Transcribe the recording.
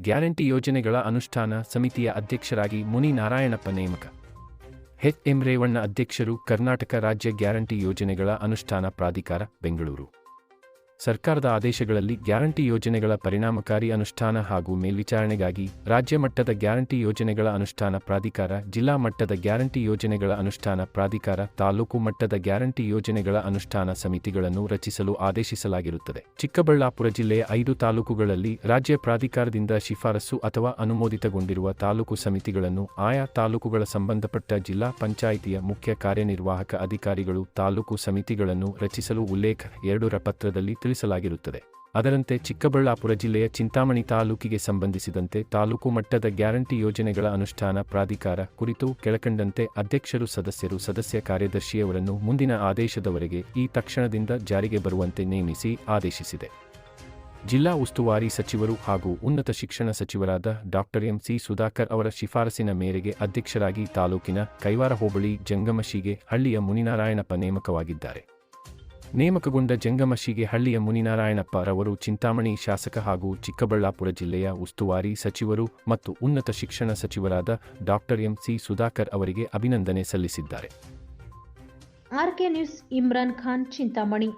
Guarantee ಯೋಜನೆಗಳ ಅನುಷ್ಠಾನ ಸಮಿತಿಯ ಅಧ್ಯಕ್ಷರಾಗಿ ಮುನಿ ನಾರಾಯಣಪ್ಪ ನೇಮಕ. ಎಚ್ ಎಂ ರೇವಣ್ಣ ಅಧ್ಯಕ್ಷರು ಕರ್ನಾಟಕ ರಾಜ್ಯ ಗ್ಯಾರಂಟಿ ಯೋಜನೆಗಳ ಅನುಷ್ಠಾನ ಪ್ರಾಧಿಕಾರ, ಬೆಂಗಳೂರು. ಸರ್ಕಾರದ ಆದೇಶಗಳಲ್ಲಿ ಗ್ಯಾರಂಟಿ ಯೋಜನೆಗಳ ಪರಿಣಾಮಕಾರಿ ಅನುಷ್ಠಾನ ಹಾಗೂ ಮೇಲ್ವಿಚಾರಣೆಗಾಗಿ ರಾಜ್ಯ ಮಟ್ಟದ ಗ್ಯಾರಂಟಿ ಯೋಜನೆಗಳ ಅನುಷ್ಠಾನ ಪ್ರಾಧಿಕಾರ, ಜಿಲ್ಲಾ ಮಟ್ಟದ ಗ್ಯಾರಂಟಿ ಯೋಜನೆಗಳ ಅನುಷ್ಠಾನ ಪ್ರಾಧಿಕಾರ, ತಾಲೂಕು ಮಟ್ಟದ ಗ್ಯಾರಂಟಿ ಯೋಜನೆಗಳ ಅನುಷ್ಠಾನ ಸಮಿತಿಗಳನ್ನು ರಚಿಸಲು ಆದೇಶಿಸಲಾಗಿರುತ್ತದೆ. ಚಿಕ್ಕಬಳ್ಳಾಪುರ ಜಿಲ್ಲೆಯ ಐದು ತಾಲೂಕುಗಳಲ್ಲಿ ರಾಜ್ಯ ಪ್ರಾಧಿಕಾರದಿಂದ ಶಿಫಾರಸು ಅಥವಾ ಅನುಮೋದಿತಗೊಂಡಿರುವ ತಾಲೂಕು ಸಮಿತಿಗಳನ್ನು ಆಯಾ ತಾಲೂಕುಗಳ ಸಂಬಂಧಪಟ್ಟ ಜಿಲ್ಲಾ ಪಂಚಾಯಿತಿಯ ಮುಖ್ಯ ಕಾರ್ಯನಿರ್ವಾಹಕ ಅಧಿಕಾರಿಗಳು ತಾಲೂಕು ಸಮಿತಿಗಳನ್ನು ರಚಿಸಲು ಉಲ್ಲೇಖ ಎರಡರ ಪತ್ರದಲ್ಲಿ ತಿಳಿಸಲಾಗಿರುತ್ತದೆ. ಅದರಂತೆ ಚಿಕ್ಕಬಳ್ಳಾಪುರ ಜಿಲ್ಲೆಯ ಚಿಂತಾಮಣಿ ತಾಲೂಕಿಗೆ ಸಂಬಂಧಿಸಿದಂತೆ ತಾಲೂಕು ಮಟ್ಟದ ಗ್ಯಾರಂಟಿ ಯೋಜನೆಗಳ ಅನುಷ್ಠಾನ ಪ್ರಾಧಿಕಾರ ಕುರಿತು ಕೆಳಕಂಡಂತೆ ಅಧ್ಯಕ್ಷರು ಸದಸ್ಯರು ಸದಸ್ಯ ಕಾರ್ಯದರ್ಶಿಯವರನ್ನು ಮುಂದಿನ ಆದೇಶದವರೆಗೆ ಈ ತಕ್ಷಣದಿಂದ ಜಾರಿಗೆ ಬರುವಂತೆ ನೇಮಿಸಿ ಆದೇಶಿಸಿದೆ. ಜಿಲ್ಲಾ ಉಸ್ತುವಾರಿ ಸಚಿವರು ಹಾಗೂ ಉನ್ನತ ಶಿಕ್ಷಣ ಸಚಿವರಾದ ಡಾಕ್ಟರ್ ಎಂಸಿ ಸುಧಾಕರ್ ಅವರ ಶಿಫಾರಸಿನ ಮೇರೆಗೆ ಅಧ್ಯಕ್ಷರಾಗಿ ತಾಲೂಕಿನ ಕೈವಾರ ಹೋಬಳಿ ಜಂಗಮಶಿಗೆ ಹಳ್ಳಿಯ ಮುನಿನಾರಾಯಣಪ್ಪ ನೇಮಕವಾಗಿದ್ದಾರೆ. ನೇಮಕಗೊಂಡ ಜಂಗಮಶಿಗೆ ಹಳ್ಳಿಯ ಮುನಿನಾರಾಯಣಪ್ಪ ರವರು ಚಿಂತಾಮಣಿ ಶಾಸಕ ಹಾಗೂ ಚಿಕ್ಕಬಳ್ಳಾಪುರ ಜಿಲ್ಲೆಯ ಉಸ್ತುವಾರಿ ಸಚಿವರು ಮತ್ತು ಉನ್ನತ ಶಿಕ್ಷಣ ಸಚಿವರಾದ ಡಾಕ್ಟರ್ ಎಂಸಿ ಸುಧಾಕರ್ ಅವರಿಗೆ ಅಭಿನಂದನೆ ಸಲ್ಲಿಸಿದ್ದಾರೆ. RK news Imran Khan Chintamani.